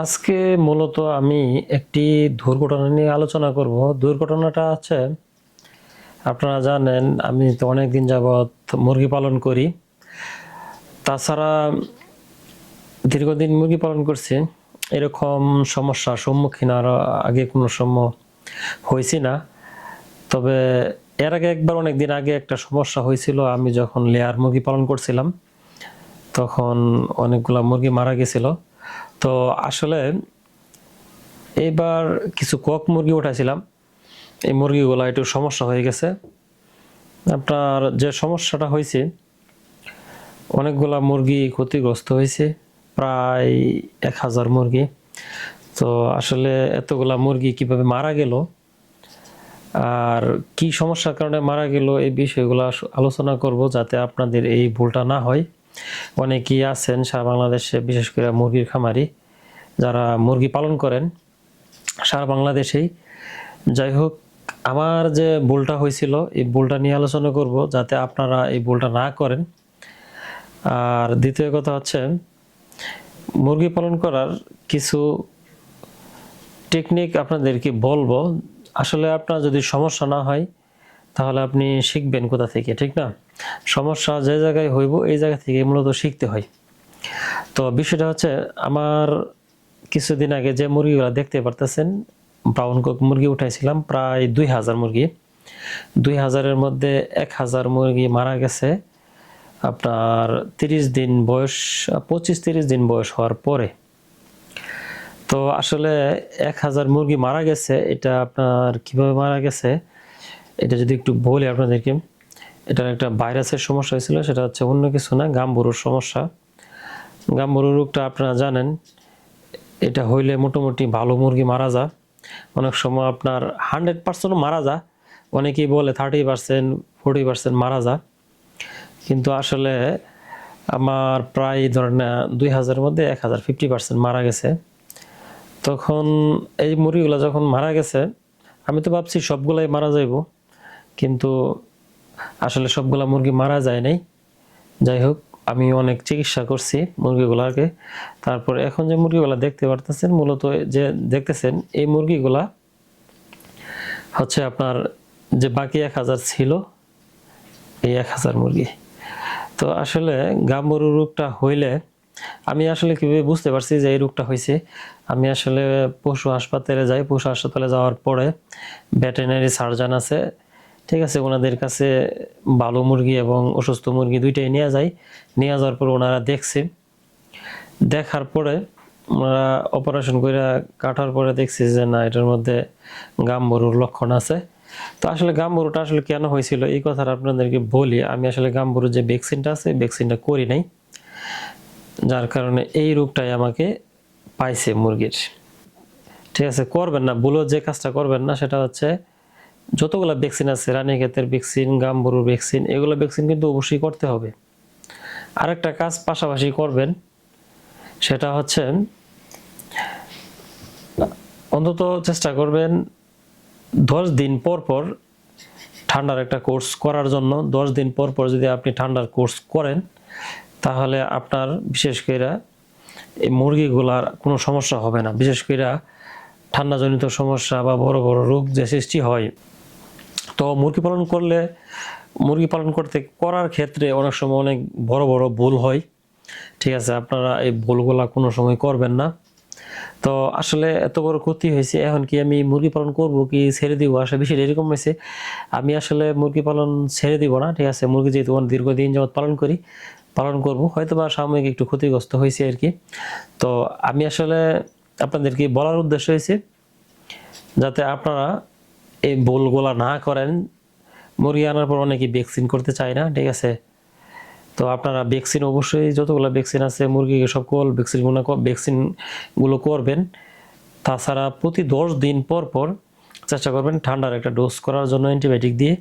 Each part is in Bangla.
আজকে মূলত আমি একটি দুর্ঘটনা নিয়ে আলোচনা করব। দুর্ঘটনাটা আছে আপনারা জানেন, আমি তো অনেক দিন যাবৎ মুরগি পালন করি। তাছাড়া দীর্ঘদিন মুরগি পালন করছি। এরকম সমস্যার সম্মুখীন আর আগে কোনো সময় হয়েছি না। তবে এর আগে একবার অনেক দিন আগে একটা সমস্যা হয়েছিল আমি যখন লেয়ার মুরগি পালন করছিলাম, তখন অনেকগুলা মুরগি মারা গেছিল। তো আসলে এইবার কিছু কক মুরগি উঠাইছিলাম। এই মুরগিগুলো একটু সমস্যা হয়ে গেছে। আপনার যে সমস্যাটা হয়েছে, অনেকগুলা মুরগি ক্ষতিগ্রস্ত হয়েছে, প্রায় এক হাজার মুরগি। তো আসলে এতগুলা মুরগি কীভাবে মারা গেল, আর কি সমস্যার কারণে মারা গেল, এই বিষয়গুলো আলোচনা করব যাতে আপনাদের এই ভুলটা না হয়। অনেকেই আছেন সারা বাংলাদেশে, বিশেষ করে মুরগির খামারি, যারা মুরগি পালন করেন সারা বাংলাদেশেই। যাই হোক, আমার যে ভুলটা হয়েছিল, এই ভুলটা নিয়ে আলোচনা করব যাতে আপনারা এই ভুলটা না করেন। আর দ্বিতীয় কথা হচ্ছে, মুরগি পালন করার কিছু টেকনিক আপনাদেরকে বলব। আসলে আপনার যদি সমস্যা না হয় তাহলে আপনি শিখবেন কোথা থেকে, ঠিক না? সমস্যা যে জায়গায় হইব, এই জায়গা থেকে মূলত শিখতে হয়। তো বিষয়টা হচ্ছে, আমার কিছুদিন আগে যে মুরগিগুলো দেখতে পারতেছেন ব্রাউন কক মুরগি উঠাইছিলাম, প্রায় দুই হাজার মুরগি। দুই হাজারের মধ্যে এক হাজার মুরগি মারা গেছে। আপনার তিরিশ দিন বয়স, পঁচিশ তিরিশ দিন বয়স হওয়ার পরে। তো আসলে এক হাজার মুরগি মারা গেছে, এটা আপনার কীভাবে মারা গেছে? এটা যদি একটু বলি আপনাদেরকে, এটার একটা ভাইরাসের সমস্যা হয়েছিল, সেটা হচ্ছে অন্য কিছু না, গাম্বুরুর সমস্যা। গাম্বুরু রোগটা আপনারা জানেন, এটা হইলে মোটামুটি ভালো মুরগি মারা যায়। অনেক সময় আপনার হান্ড্রেড পার্সেন্টও মারা যায়। অনেকেই বলে থার্টি পার্সেন্ট, ফোর্টি পার্সেন্ট মারা যায়। কিন্তু আসলে আমার প্রায় ধরেন দুই হাজারের মধ্যে এক হাজার ফিফটি পার্সেন্ট মারা গেছে। তখন এই মুরগিগুলো যখন মারা গেছে, আমি তো ভাবছি সবগুলাই মারা যাইব। কিন্তু আসলে সবগুলা মুরগি মারা যায় নাই। যাই হোক, আমি অনেক চিকিৎসা করছি মুরগিগুলাকে। তারপরে এখন যে মুরগিগুলা দেখতে পারতেছেন, মূলত যে দেখতেছেন, এই মুরগিগুলা হচ্ছে আপনার যে বাকি এক হাজার ছিল, এই এক হাজার মুরগি। তো আসলে গাম্বরু রোগটা হইলে আমি আসলে কীভাবে বুঝতে পারছি যে এই রোগটা হয়েছে আমি আসলে পশু হাসপাতালে যাই, পশু হাসপাতালে যাওয়ার পরে ভেটেরিনারি সার্জন আছে ঠিক আছে, ওনাদের কাছে ভালো মুরগি এবং অসুস্থ মুরগি দুইটাই নিয়ে যায়। নিয়ে যাওয়ার পর ওনারা দেখছে। দেখার পরে ওনারা অপারেশন করে কাটার পরে দেখছি যে, না, এটার মধ্যে গাম্বরুর লক্ষণ আছে। তো আসলে গাম্বরুটা আসলে কেন হয়েছিল, এই কথাটা আপনাদেরকে বলি। আমি আসলে গাম্বরুর যে ভ্যাকসিনটা আছে ভ্যাকসিনটা করি নাই। যার কারণে এই রোগটাই আমাকে পাইছে মুরগির। ঠিক আছে, করবেন না ভুলো যে কাজটা করবেন না, সেটা হচ্ছে যতগুলো ভ্যাকসিন আছে রানীক্ষেতের ভ্যাকসিন গাম্বরুর ভ্যাকসিন এগুলো ভ্যাকসিন কিন্তু অবশ্যই করতে হবে। আরেকটা কাজ পাশাপাশি করবেন, সেটা হচ্ছে, অন্তত চেষ্টা করবেন দশ দিন পর পর ঠান্ডার একটা কোর্স করার জন্য। দশ দিন পর পর যদি আপনি ঠান্ডার কোর্স করেন, তাহলে আপনার বিশেষ করে এই মুরগিগুলার কোনো সমস্যা হবে না। বিশেষ করে ঠান্ডাজনিত সমস্যা বা বড় বড় রোগ যে সৃষ্টি হয় তো মুরগি পালন করলে, মুরগি পালন করতে করার ক্ষেত্রে অনেক সময় অনেক বড় বড় ভুল হয়। ঠিক আছে, আপনারা এই ভুলগুলা কোনো সময় করবেন না। তো আসলে এত বড় ক্ষতি হয়েছে, এখন কি আমি মুরগি পালন করব কি ছেড়ে দিব? আসলে বিষয়টা এরকম হয়েছে। আমি আসলে মুরগি পালন ছেড়ে দিব না, ঠিক আছে? মুরগি যেহেতু দীর্ঘদিন যাবত পালন করি, পালন করব। হয়তো বা সাময়িক একটু ক্ষতিগ্রস্ত হয়েছে আর কি। তো আমি আসলে আপনাদেরকে বলার উদ্দেশ্য হয়েছে, যাতে আপনারা এই ভুলগুলা না করেন মুরগি আনার পর অনেকে ভ্যাকসিন করতে চায় না, ঠিক আছে? তো আপনারা ভ্যাকসিন অবশ্যই, যতগুলো ভ্যাকসিন আছে, মুরগিকে সকল ভ্যাকসিনগুলো ভ্যাকসিনগুলো করবেন। তাছাড়া প্রতি দশ দিন পর পর চেষ্টা করবেন ঠান্ডার একটা ডোজ করার জন্য অ্যান্টিবায়োটিক দিয়ে।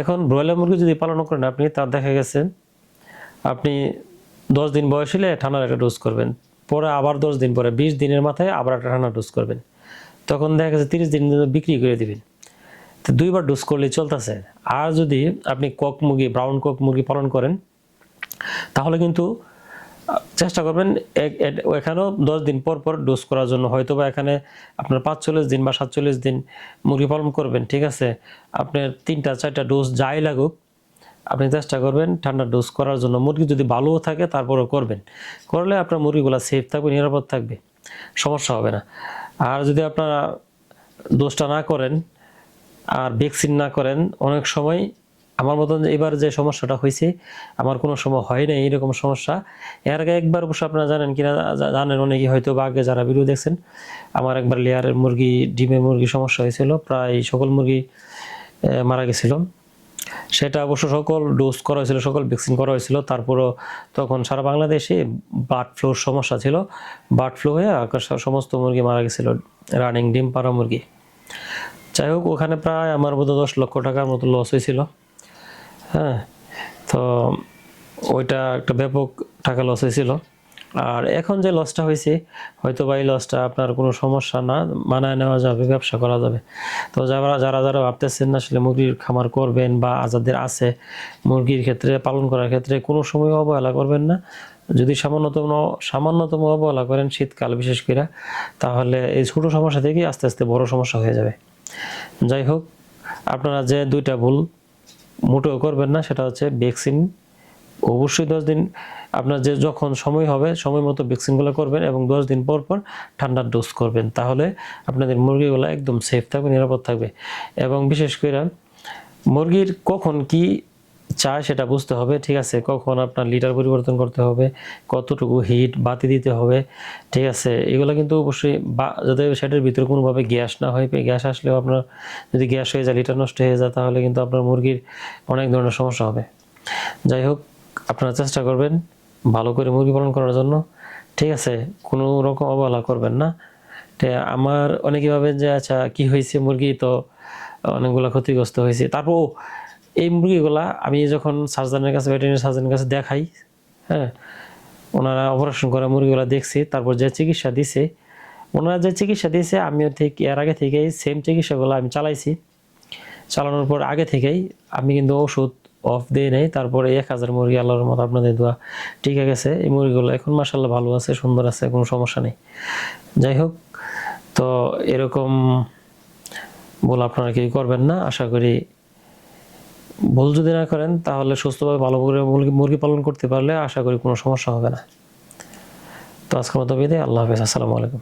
এখন ব্রয়লার মুরগি যদি পালন করেন আপনি, তার দেখা গেছে, আপনি দশ দিন বয়স হলে ঠান্ডার একটা ডোজ করবেন, পরে আবার দশ দিন পরে, বিশ দিনের মাথায় আবার একটা ঠান্ডা ডোজ করবেন। তখন দেখা গেছে তিরিশ দিন বিক্রি করে দিবেন। দুইবার ডোজ করলে চলতেছে। আর যদি আপনি কক মুরগি ব্রাউন কক মুরগি পালন করেন, তাহলে কিন্তু, চেষ্টা করবেন এখানেও দশ দিন পর পর ডোজ করার জন্য। হয়তো বা এখানে আপনার পাঁচচল্লিশ দিন বা সাতচল্লিশ দিন মুরগি পালন করবেন, ঠিক আছে? আপনার তিনটা, চারটা ডোজ যাই লাগুক, আপনি চেষ্টা করবেন ঠান্ডা ডোজ করার জন্য। মুরগি যদি ভালোও থাকে, তারপরেও করবেন। করলে আপনার মুরগিগুলো সেফ থাকবে, নিরাপদ থাকবে। সমস্যা হবে না। আর যদি আপনারা ডোজটা না করেন আর ভ্যাকসিন না করেন, অনেক সময় আমার মতন এবার যে সমস্যাটা হয়েছে, আমার কোনো সময় হয় না এইরকম সমস্যা। এর আগে একবার অবশ্য আপনারা জানেন কিনা জানেন অনেকে হয়তো বা আগে যারা ভিডিও দেখছেন, আমার একবার লেয়ারের মুরগি ডিমে মুরগি সমস্যা হয়েছিল, প্রায় সকল মুরগি মারা গেছিল। সেটা অবশ্য সকল ডোজ করা হয়েছিল, সকল ভ্যাকসিন করা হয়েছিল, তারপরও তখন সারা বাংলাদেশে বার্ড ফ্লুর সমস্যা ছিল। বার্ড ফ্লু হয়ে সমস্ত মুরগি মারা গেছিল রানিং ডিম পাড়া মুরগি। যাই হোক, ওখানে প্রায় আমার বোধ দশ লক্ষ টাকার মতো লস হয়েছিল। হ্যাঁ তো ওইটা একটা ব্যাপক টাকা লস হয়েছিল। আর এখন যে লসটা হয়েছে, হয়তো বা এই লসটা আপনার কোনো সমস্যা না মানায় নেওয়া যাবে, ব্যবসা করা যাবে। তো যারা যারা যারা ভাবতেছেন না আসলে মুরগির খামার করবেন বা যাদের আছে, মুরগির ক্ষেত্রে, পালন করার ক্ষেত্রে কোনো সময় অবহেলা করবেন না। যদি সামান্যতম সামান্যতম অবহেলা করেন শীতকাল বিশেষ করে, তাহলে এই ছোটো সমস্যা থেকে আস্তে আস্তে বড় সমস্যা হয়ে যাবে। যাই হোক আপনারা যে দুইটা ভুল মোটেও করবেন না, সেটা হচ্ছে ভ্যাকসিন। অবশ্যই দশ দিন, আপনার যে যখন সময় হবে, সময় মতো ভ্যাকসিনগুলো করবেন এবং দশ দিন পর পর ঠান্ডার ডোজ করবেন। তাহলে আপনাদের মুরগিগুলো একদম সেফ থাকবে, নিরাপদ থাকবে। এবং বিশেষ করে মুরগির কখন কি চায় সেটা বুঝতে হবে, ঠিক আছে? কখন আপনার লিটার পরিবর্তন করতে হবে, কতটুকু হিট বাতি দিতে হবে, ঠিক আছে? এগুলো কিন্তু অবশ্যই বা, যাতে সেটার ভিতরে কোনোভাবে গ্যাস না হয় গ্যাস আসলেও আপনার যদি গ্যাস হয়ে যায়, লিটার নষ্ট হয়ে যায়, তাহলে কিন্তু আপনার মুরগির অনেক ধরনের সমস্যা হবে। যাই হোক, আপনারা চেষ্টা করবেন ভালো করে মুরগি পালন করার জন্য, ঠিক আছে? কোনো রকম অবহেলা করবেন না। আমার অনেকে ভাবেন যে আচ্ছা কি হয়েছে মুরগি? তো অনেকগুলো ক্ষতিগ্রস্ত হয়েছে। তারপর এই মুরগিগুলা আমি যখন সার্জনের কাছে ভেটেরিনারি সার্জনের কাছে দেখাই হ্যাঁ ওনারা অপারেশন করা মুরগিগুলো দেখছি, তারপর যে চিকিৎসা দিছে, ওনারা যে চিকিৎসা দিয়েছে আমিও ঠিক এর আগে থেকেই সেম চিকিৎসাগুলো আমি চালাইছি। চালানোর পর আগে থেকেই আমি কিন্তু ওষুধ অফ দিয়ে নেই, তারপরে এক হাজার মুরগি আল্লাহর মতো আপনাদের দোয়া ঠিক গেছে। এই মুরগিগুলো এখন মাসাল্লাহ ভালো আছে, সুন্দর আছে, কোনো সমস্যা নেই। যাই হোক, তো এরকম বলে আপনারা কেউ করবেন না, আশা করি ভুল যদি না করেন, তাহলে সুস্থভাবে ভালো করে মুরগি মুরগি পালন করতে পারলে আশা করি কোনো সমস্যা হবে না। তো আজকের মতো বিদায়, আল্লাহ হাফেজ, আসসালামু আলাইকুম।